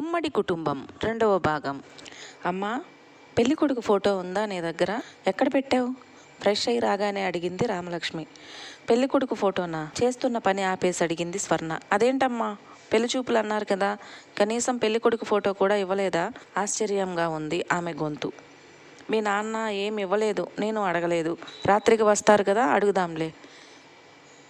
ఉమ్మడి కుటుంబం రెండవ భాగం. అమ్మా పెళ్ళి కొడుకు ఫోటో ఉందా నీ దగ్గర? ఎక్కడ పెట్టావు? ఫ్రెష్ అయి రాగానే అడిగింది రామలక్ష్మి. పెళ్ళి కొడుకు ఫోటోనా? చేస్తున్న పని ఆపేసి అడిగింది స్వర్ణ. అదేంటమ్మా? పెళ్ళి చూపులు అన్నారు కదా కనీసం పెళ్ళి కొడుకు ఫోటో కూడా ఇవ్వలేదా? ఆశ్చర్యంగా ఉంది ఆమె గొంతు. మీ నాన్న ఏం ఇవ్వలేదు నేను అడగలేదు. రాత్రికి వస్తారు కదా అడుగుదాంలే.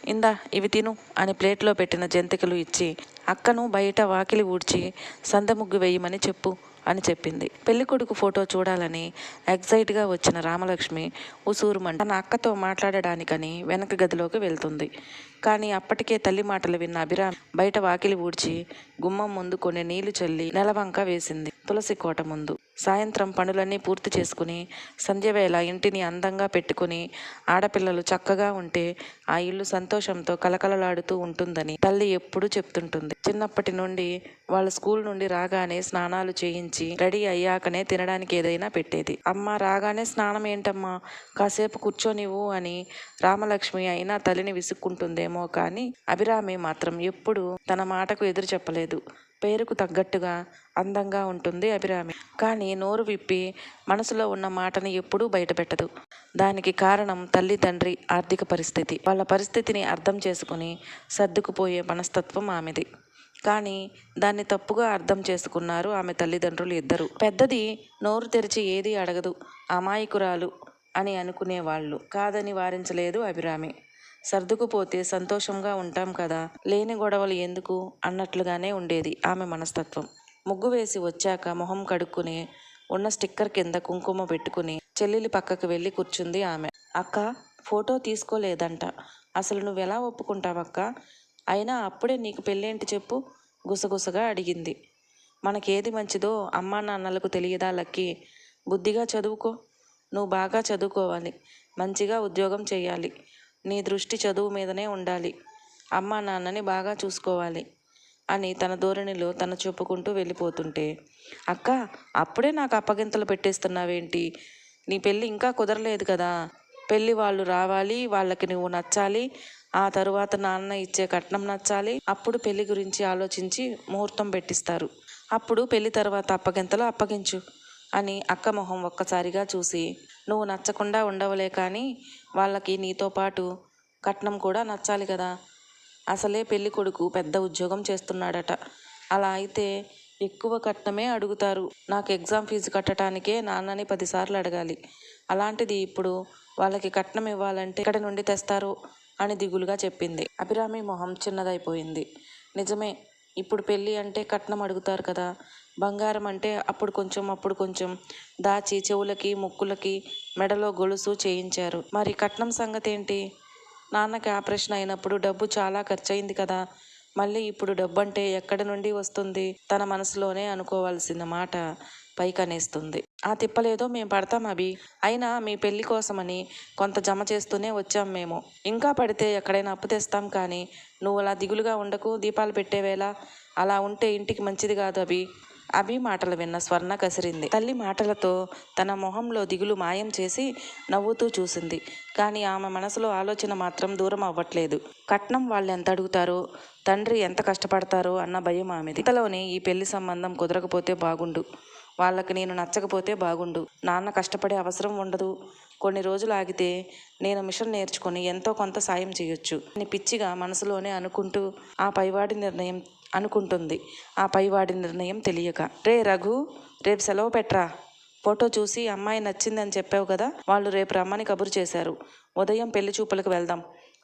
ఇందా ఇవి తిను అని ప్లేట్లో పెట్టిన జంతికలు ఇచ్చి అక్కను బయట వాకిలి ఊడ్చి సందముగ్గు వేయమని చెప్పు అని చెప్పింది. పెళ్ళికొడుకు ఫోటో చూడాలని ఎగ్జైట్గా వచ్చిన రామలక్ష్మి ఉసూరుమంట తన అక్కతో మాట్లాడడానికని వెనక గదిలోకి వెళ్తుంది. కానీ అప్పటికే తల్లి మాటలు విన్న అభిరామ్ బయట వాకిలి ఊడ్చి గుమ్మం ముందు కొన్ని నీళ్ళు చల్లి నెలవంక వేసింది తులసి కోట ముందు. సాయంత్రం పనులన్నీ పూర్తి చేసుకుని సంధ్యవేళ ఇంటిని అందంగా పెట్టుకుని ఆడపిల్లలు చక్కగా ఉంటే ఆ ఇల్లు సంతోషంతో కలకలలాడుతూ ఉంటుందని తల్లి ఎప్పుడూ చెప్తుంటుంది. చిన్నప్పటి నుండి వాళ్ళ స్కూల్ నుండి రాగానే స్నానాలు చేయించి రెడీ అయ్యాకనే తినడానికి ఏదైనా పెట్టేది. అమ్మ రాగానే స్నానం ఏంటమ్మా? కాసేపు కూర్చోనివ్వు అని రామలక్ష్మి అయినా తల్లిని విసుక్కుంటుందేమో కానీ అభిరామి మాత్రం ఎప్పుడు తన మాటకు ఎదురు చెప్పలేదు. పేరుకు తగ్గట్టుగా అందంగా ఉంటుంది అభిరామి. కానీ నోరు విప్పి మనసులో ఉన్న మాటని ఎప్పుడూ బయటపెట్టదు. దానికి కారణం తల్లి తండ్రి ఆర్థిక పరిస్థితి. వాళ్ళ పరిస్థితిని అర్థం చేసుకుని సర్దుకుపోయే మనస్తత్వం ఆమెది. కానీ దాన్ని తప్పుగా అర్థం చేసుకున్నారు ఆమె తల్లిదండ్రులు ఇద్దరు. పెద్దది నోరు తెరిచి ఏది అడగదు. అమాయకురాలు అని అనుకునేవాళ్ళు. కాదని వారించలేదు అభిరామి. సర్దుకుపోతే సంతోషంగా ఉంటాం కదా. లేని గొడవలు ఎందుకు? అన్నట్లుగానే ఉండేది ఆమె మనస్తత్వం. ముగ్గు వేసి వచ్చాక మొహం కడుక్కుని ఉన్న స్టిక్కర్ కింద కుంకుమ పెట్టుకుని చెల్లెలి పక్కకు వెళ్ళి కూర్చుంది ఆమె. అక్క ఫోటో తీసుకోలేదంట. అసలు నువ్వెలా ఒప్పుకుంటావక్క? అయినా అప్పుడే నీకు పెళ్ళేంటి చెప్పు? గుసగుసగా అడిగింది. మనకేది మంచిదో అమ్మా నాన్నలకు తెలియదా లక్కి? బుద్ధిగా చదువుకో. నువ్వు బాగా చదువుకోవాలి. మంచిగా ఉద్యోగం చేయాలి నీ దృష్టి చదువు మీదనే ఉండాలి. అమ్మా నాన్నని బాగా చూసుకోవాలి అని తన ధోరణిలో తను చెప్పుకుంటూ వెళ్ళిపోతుంటే అక్క అప్పుడే నాకు అప్పగింతలు పెట్టేస్తున్నావేంటి? నీ పెళ్ళి ఇంకా కుదరలేదు కదా. పెళ్ళి వాళ్ళు రావాలి వాళ్ళకి నువ్వు నచ్చాలి ఆ తరువాత నాన్న ఇచ్చే కట్నం నచ్చాలి అప్పుడు పెళ్ళి గురించి ఆలోచించి ముహూర్తం పెట్టిస్తారు. అప్పుడు పెళ్ళి తర్వాత అప్పగింతలు అప్పగించు అని అక్క మొహం ఒక్కసారిగా చూసి నువ్వు నచ్చకుండా ఉండవలే కానీ వాళ్ళకి నీతో పాటు కట్నం కూడా నచ్చాలి కదా. అసలే పెళ్ళి కొడుకు పెద్ద ఉద్యోగం చేస్తున్నాడట. అలా అయితే ఎక్కువ కట్నమే అడుగుతారు. నాకు ఎగ్జామ్ ఫీజు కట్టడానికే నాన్నని పదిసార్లు అడగాలి. అలాంటిది ఇప్పుడు వాళ్ళకి కట్నం ఇవ్వాలంటే ఎక్కడి నుండి తెస్తారు? అని దిగులుగా చెప్పింది. అభిరామి మొహం చిన్నదైపోయింది. నిజమే ఇప్పుడు పెళ్ళి అంటే కట్నం అడుగుతారు కదా. బంగారం అంటే అప్పుడు కొంచెం అప్పుడు కొంచెం. దాచి చెవులకి ముక్కులకి మెడలో గొలుసు చేయించారు. మరి కట్నం సంగతి ఏంటి? నాన్నకి ఆపరేషన్ అయినప్పుడు డబ్బు చాలా ఖర్చయింది కదా. మళ్ళీ ఇప్పుడు డబ్బు అంటే ఎక్కడి నుండి వస్తుంది? తన మనసులోనే అనుకోవాల్సిన మాట పైకనేస్తుంది. ఆ తిప్పలేదో మేము పడతాం అభి. అయినా మీ పెళ్ళి కోసమని కొంత జమ చేస్తూనే వచ్చాం మేము. ఇంకా పడితే ఎక్కడైనా అప్పు తెస్తాం కానీ నువ్వు అలా దిగులుగా ఉండకు దీపాలు పెట్టేవేళ అలా ఉంటే ఇంటికి మంచిది కాదు అభి. అభి మాటలు విన్న స్వర్ణ కసిరింది. తల్లి మాటలతో తన మొహంలో దిగులు మాయం చేసి నవ్వుతూ చూసింది. కానీ ఆమె మనసులో ఆలోచన మాత్రం దూరం అవ్వట్లేదు. కట్నం వాళ్ళు ఎంత అడుగుతారో తండ్రి ఎంత కష్టపడతారో అన్న భయం ఆమెది. ఇంతలోనే ఈ పెళ్ళి సంబంధం కుదరకపోతే బాగుండు. వాళ్ళకి నేను నచ్చకపోతే బాగుండు. నాన్న కష్టపడే అవసరం ఉండదు. కొన్ని రోజులు ఆగితే నేను మిషన్ నేర్చుకొని ఎంతో కొంత సాయం చేయొచ్చు అని పిచ్చిగా మనసులోనే అనుకుంటూ ఆ పైవాడి నిర్ణయం అనుకుంటుంది. ఆ పైవాడి నిర్ణయం తెలియక. రే రఘు రేపు సెలవు పెట్రా ఫోటో చూసి అమ్మాయి నచ్చిందని చెప్పావు కదా? వాళ్ళు రేపు రమ్మని కబురు చేశారు. ఉదయం పెళ్ళి చూపులకు వెళ్దాం.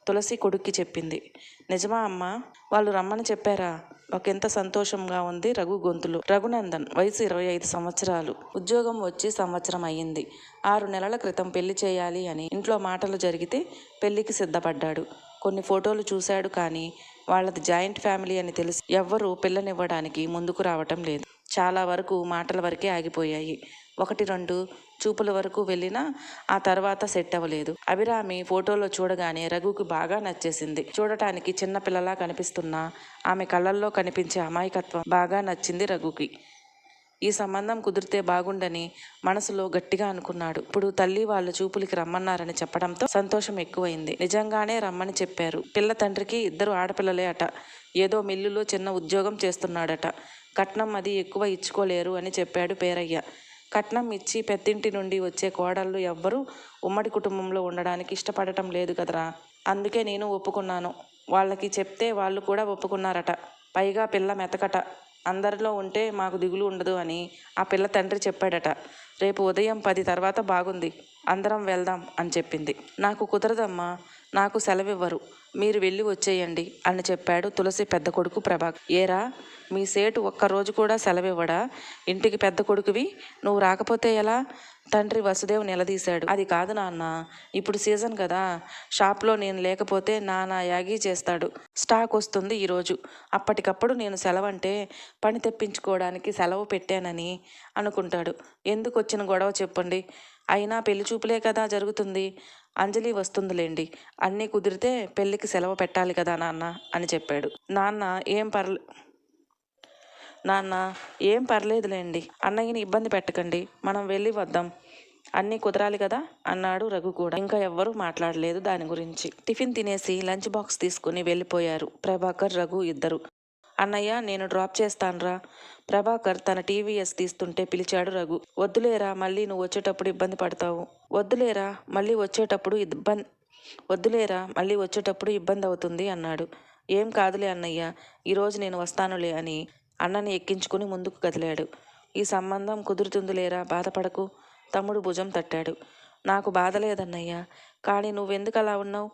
తులసి కొడుక్కి చెప్పింది. నిజమా అమ్మ? వాళ్ళు రమ్మని చెప్పారా? ఒకంత సంతోషంగా ఉంది రఘు గొంతులు. రఘునందన్ వయసు ఇరవై ఐదు సంవత్సరాలు. ఉద్యోగం వచ్చి సంవత్సరం అయ్యింది. ఆరు నెలల క్రితం పెళ్ళి చేయాలి అని ఇంట్లో మాటలు జరిగితే పెళ్ళికి సిద్ధపడ్డాడు. కొన్ని ఫోటోలు చూశాడు కానీ వాళ్ళది జాయింట్ ఫ్యామిలీ అని తెలిసి ఎవ్వరూ పిల్లనివ్వడానికి ముందుకు రావటం లేదు. చాలా వరకు మాటల వరకే ఆగిపోయాయి. ఒకటి రెండు చూపుల వరకు వెళ్ళినా ఆ తర్వాత సెట్ అవ్వలేదు. అభిరామి ఫోటోలో చూడగానే రఘుకు బాగా నచ్చేసింది. చూడటానికి చిన్న పిల్లలా కనిపిస్తున్నా ఆమె కళ్ళల్లో కనిపించే అమాయకత్వం బాగా నచ్చింది రఘుకి. ఈ సంబంధం కుదిరితే బాగుండని మనసులో గట్టిగా అనుకున్నాడు. ఇప్పుడు తల్లి వాళ్ళ చూపులకి రమ్మన్నారని చెప్పడంతో సంతోషం ఎక్కువైంది. నిజంగానే రమ్మని చెప్పారు. పిల్ల తండ్రికి ఇద్దరు ఆడపిల్లలే అట. ఏదో మిల్లులో చిన్న ఉద్యోగం చేస్తున్నాడట. కట్నం అది ఎక్కువ ఇచ్చుకోలేరు అని చెప్పాడు పేరయ్య. కట్నం ఇచ్చి పెద్దింటి నుండి వచ్చే కోడళ్ళు ఎవ్వరూ ఉమ్మడి కుటుంబంలో ఉండడానికి ఇష్టపడటం లేదు కదరా. అందుకే నేను ఒప్పుకున్నాను. వాళ్ళకి చెప్తే వాళ్ళు కూడా ఒప్పుకున్నారట. పైగా పిల్ల మెతకట. అందరిలో ఉంటే మాకు దిగులు ఉండదు అని ఆ పిల్ల తండ్రి చెప్పాడట. రేపు ఉదయం పది తర్వాత బాగుంది. అందరం వెళ్దాం అని చెప్పింది. నాకు కుదరదమ్మా నాకు సెలవివ్వరు. మీరు వెళ్ళి వచ్చేయండి అని చెప్పాడు తులసి పెద్ద కొడుకు ప్రభాక్ ఏరా మీ సేటు ఒక్కరోజు కూడా సెలవివ్వడా? ఇంటికి పెద్ద కొడుకువి? నువ్వు రాకపోతే ఎలా తండ్రి వసుదేవ్ నిలదీశాడు. అది కాదు నాన్న ఇప్పుడు సీజన్ కదా. షాప్లో నేను లేకపోతే నానా యాగి చేస్తాడు. స్టాక్ వస్తుంది ఈరోజు అప్పటికప్పుడు నేను సెలవంటే పని తెప్పించుకోవడానికి సెలవు పెట్టానని అనుకుంటాడు. ఎందుకు వచ్చిన గొడవ చెప్పండి? అయినా పెళ్ళి చూపులే కదా జరుగుతుంది. అంజలి వస్తుందిలేండి. అన్నీ కుదిరితే పెళ్ళికి సెలవు పెట్టాలి కదా నాన్న అని చెప్పాడు. నాన్న ఏం పర్లే నాన్న ఏం పర్లేదులేండి. అన్నయ్యని ఇబ్బంది పెట్టకండి. మనం వెళ్ళి వద్దాం. అన్నీ కుదరాలి కదా అన్నాడు రఘు కూడా. ఇంకా ఎవ్వరూ మాట్లాడలేదు దాని గురించి. టిఫిన్ తినేసి లంచ్ బాక్స్ తీసుకుని వెళ్ళిపోయారు. ప్రభాకర్ రఘు ఇద్దరు. అన్నయ్య నేను డ్రాప్ చేస్తానురా. ప్రభాకర్ తన టీవీఎస్ తీస్తుంటే పిలిచాడు రఘు. వద్దులేరా మళ్ళీ నువ్వు వచ్చేటప్పుడు ఇబ్బంది పడతావు. వద్దులేరా మళ్ళీ వచ్చేటప్పుడు ఇబ్బంది వద్దులేరా మళ్ళీ వచ్చేటప్పుడు ఇబ్బంది అవుతుంది అన్నాడు. ఏం కాదులే అన్నయ్య ఈరోజు నేను వస్తానులే అని అన్నని ఎక్కించుకుని ముందుకు కదిలాడు. ఈ సంబంధం కుదురుతుందిలేరా బాధపడకు. తమ్ముడు భుజం తట్టాడు. నాకు బాధ లేదన్నయ్య కానీ నువ్వెందుకు అలా ఉన్నావు?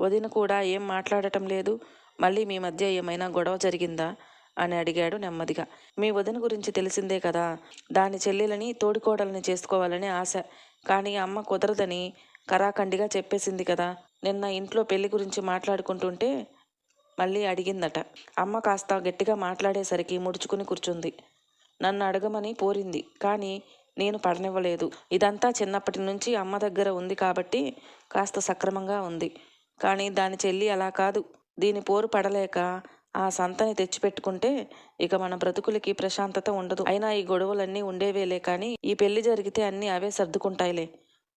వదిన కూడా ఏం మాట్లాడటం లేదు. మళ్ళీ మీ మధ్య ఏమైనా గొడవ జరిగిందా? అని అడిగాడు నెమ్మదిగా. మీ వదిన గురించి తెలిసిందే కదా? దాని చెల్లెలని తోడికోడలని చేసుకోవాలని ఆశ. కానీ అమ్మ కుదరదని కరాఖండిగా చెప్పేసింది కదా? నిన్న ఇంట్లో పెళ్ళి గురించి మాట్లాడుకుంటుంటే మళ్ళీ అడిగిందట. అమ్మ కాస్త గట్టిగా మాట్లాడేసరికి ముడుచుకుని కూర్చుంది. నన్ను అడగమని పోరింది. కానీ నేను పడనివ్వలేదు. ఇదంతా చిన్నప్పటి నుంచి అమ్మ దగ్గర ఉంది కాబట్టి కాస్త సక్రమంగా ఉంది. కానీ దాని చెల్లి అలా కాదు. దీని పోరు పడలేక ఆ సంతని తెచ్చిపెట్టుకుంటే ఇక మన బ్రతుకులకి ప్రశాంతత ఉండదు. అయినా ఈ గొడవలన్నీ ఉండేవేలే కానీ ఈ పెళ్ళి జరిగితే అన్నీ అవే సర్దుకుంటాయిలే.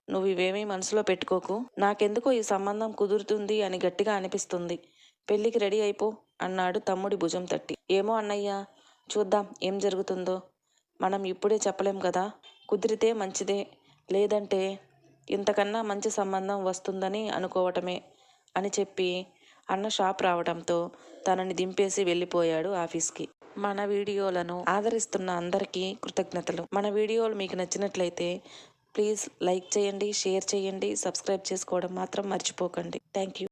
నువ్వు ఇవేమీ మనసులో పెట్టుకోకు. నాకెందుకో ఈ సంబంధం కుదురుతుంది అని గట్టిగా అనిపిస్తుంది. పెళ్ళికి రెడీ అయిపో అన్నాడు తమ్ముడి భుజం తట్టి. ఏమో అన్నయ్యా చూద్దాం ఏం జరుగుతుందో. మనం ఇప్పుడే చెప్పలేం కదా కుదిరితే మంచిదే లేదంటే ఇంతకన్నా మంచి సంబంధం వస్తుందని అనుకోవటమే అని చెప్పి అన్న షాప్ రావడంతో తనని దింపేసి వెళ్ళిపోయాడు ఆఫీస్కి. మన వీడియోలను ఆదరిస్తున్న అందరికీ కృతజ్ఞతలు. మన వీడియోలు మీకు నచ్చినట్లయితే ప్లీజ్ లైక్ చేయండి షేర్ చేయండి సబ్స్క్రైబ్ చేసుకోవడం మాత్రం మర్చిపోకండి. Thank you